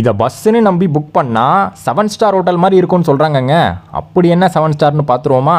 இதை பஸ்ஸுன்னு நம்பி புக் பண்ணால் செவன் ஸ்டார் ஹோட்டல் மாதிரி இருக்கும்னு சொல்கிறாங்கங்க அப்படி என்ன செவன் ஸ்டார்னு பார்த்துருவோமா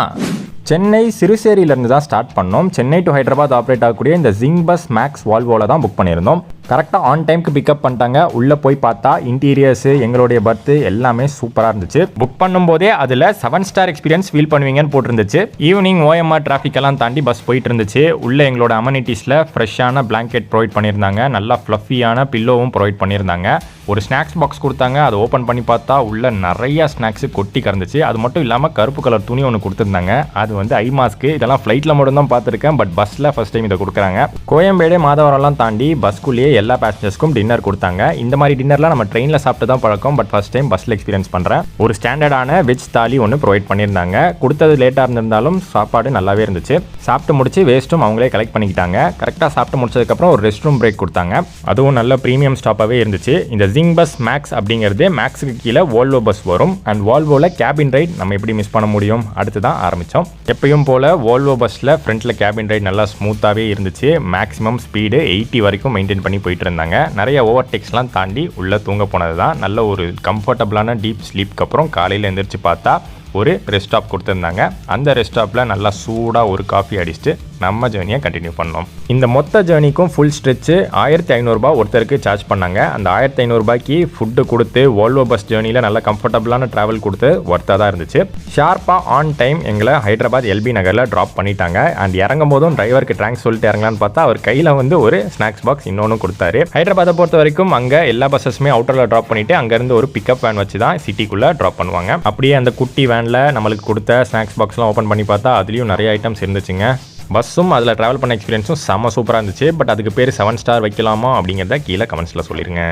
சென்னை சிறுசேரியிலேருந்து தான் ஸ்டார்ட் பண்ணோம். சென்னை டு ஹைதராபாத் ஆப்ரேட் ஆகக்கூடிய இந்த ஜிங் பஸ் மேக்ஸ் வால்வோவில் தான் புக் பண்ணியிருந்தோம். கரெக்டாக ஆன் டைம்க்கு பிக்கப் பண்ணிட்டாங்க. உள்ளே போய் பார்த்தா இன்டீரியர்ஸு எங்களுடைய பர்த்து எல்லாமே சூப்பராக இருந்துச்சு. புக் பண்ணும்போதே அதில் செவன் ஸ்டார் எக்ஸ்பீரியன்ஸ் ஃபீல் பண்ணுவீங்கன்னு போட்டிருந்துச்சு. ஈவினிங் ஓஎம்ஆர் டிராஃபிக் எல்லாம் தாண்டி பஸ் போயிட்டு இருந்துச்சு. உள்ளே எங்களோட அமனிட்டிஸில் ஃப்ரெஷ்ஷான பிளாங்கெட் ப்ரொவைட் பண்ணியிருந்தாங்க. நல்லா ஃப்ளஃபியான பில்லோவும் ப்ரொவைட் பண்ணியிருந்தாங்க. ஒரு ஸ்நாக்ஸ் பாக்ஸ் கொடுத்தாங்க. அதை ஓப்பன் பண்ணி பார்த்தா உள்ள நிறைய ஸ்நாக்ஸ் கொட்டி கறந்துச்சு. அது மட்டும் இல்லாமல் கருப்பு கலர் துணி ஒன்று கொடுத்துருந்தாங்க. அது வந்து ஐ மாஸ்க்கு இதெல்லாம் ஃப்ளைட்டில் மட்டும் தான் பார்த்துருக்கேன். பட் பஸ்ஸில் ஃபஸ்ட் டைம் இதை கொடுக்குறாங்க. கோயம்பேடு மாதவரம்லாம் தாண்டி பஸ்க்குள்ளேயே எல்லா பேசஞ்சர்ஸ்க்கும் டின்னர் கொடுத்தாங்க. இந்த மாதிரி டின்னர்லாம் நம்ம ட்ரெயினில் சாப்பிட்டு தான் பழக்கம். பட் ஃபஸ்ட் டைம் பஸ்ஸில் எக்ஸ்பீரியன்ஸ் பண்ணுறேன் ஒரு ஸ்டாண்டர்டான வெஜ் தாலி ஒன்று ப்ரொவைட் பண்ணியிருந்தாங்க. கொடுத்தது லேட்டாக இருந்திருந்தாலும் சாப்பாடு நல்லாவே இருந்துச்சு. சாப்பிட்டு முடிச்சு வேஸ்ட்டும் அவங்களே கலெக்ட் பண்ணிக்கிட்டாங்க. கரெக்டாக சாப்பிட்டு முடிச்சதுக்கப்புறம் ஒரு ரெஸ்ட் ரூம் பிரேக் கொடுத்தாங்க. அதுவும் நல்ல ப்ரீமியம் ஸ்டாப்பாகவே இருந்துச்சு. இந்த ஜிங் பஸ் மேக்ஸ் அப்படிங்கிறது மேக்ஸுக்கு கீழே வால்வோ பஸ் வரும். அண்ட் வால்வோவில் கேபின் ரைட் நம்ம எப்படி மிஸ் பண்ண முடியும்? அடுத்து தான் ஆரம்பித்தோம் எப்பயும் போல் வால்வோ பஸ்ஸில் ஃப்ரண்ட்டில் கேபின் ரைட் நல்லா ஸ்மூத்தாகவே இருந்துச்சு. மேக்ஸிமம் ஸ்பீடு எயிட்டி வரைக்கும் மெயின்டைன் பண்ணி போயிட்டு இருந்தாங்க நிறைய ஓவர் டேக்ஸ்லாம் தாண்டி உள்ளே தூங்க போனது தான் நல்ல ஒரு கம்ஃபர்டபுளான டீப் ஸ்லீப்க்கு அப்புறம் காலையில் எந்திரிச்சு பார்த்தா ஒரு ரெஸ்ட் ஸ்டாப் கொடுத்துருந்தாங்க. அந்த ரெஸ்ட் ஸ்டாப்பில் நல்லா சூடாக ஒரு காஃபி அடிச்சுட்டு நம்ம ஜேர்னியை கண்டினியூ பண்ணோம். இந்த மொத்த ஜேர்னிக்கும் ஃபுல் ஸ்ட்ரெச்சு ஆயிரத்தி ஐநூறுரூபா ஒருத்தருக்கு சார்ஜ் பண்ணாங்க. அந்த ஆயிரத்தி ஐநூறுரூபாய்க்கு ஃபுட்டு கொடுத்து வால்வோ பஸ் ஜேர்னியில் நல்லா கம்ஃபர்டபுளான ட்ராவல் கொடுத்து ஒர்த்தாக தான் இருந்துச்சு. ஷார்ப்பாக ஆன் டைம் எங்களை ஹைதராபாத் எல்பி நகரில் ட்ராப் பண்ணிட்டாங்க. அண்ட் இறங்கும் போதும் டிரைவருக்கு ட்ராங்க்ஸ் சொல்லிட்டு இறங்கலான்னு பார்த்தா அவர் கையில் வந்து ஒரு ஸ்நாக்ஸ் பாக்ஸ் இன்னொன்று கொடுத்தாரு. ஹைதராபாத்தை பொறுத்த வரைக்கும் அங்கே எல்லா பஸ்ஸஸுமே அவுட்டரில் ட்ராப் பண்ணிட்டு அங்கேருந்து ஒரு பிக்கப் வேன் வச்சு தான் சிட்டிக்குள்ளே ட்ராப் பண்ணுவாங்க. அப்படியே அந்த குட்டி வேன் வேனில் நம்மளுக்கு கொடுத்த ஸ்நாக்ஸ் பாக்ஸ்லாம் ஓப்பன் பண்ணி பார்த்தா அதுலேயும் நிறைய ஐட்டம்ஸ் இருந்துச்சுங்க. பஸ்ஸும் அதில் ட்ராவல் பண்ண எக்ஸ்பீரியன்ஸும் செம்ம சூப்பராக இருந்துச்சு. பட் அதுக்கு பேர் செவன் ஸ்டார் வைக்கலாமா அப்படிங்கிறத கீழே கமெண்ட்ஸில் சொல்லிடுங்க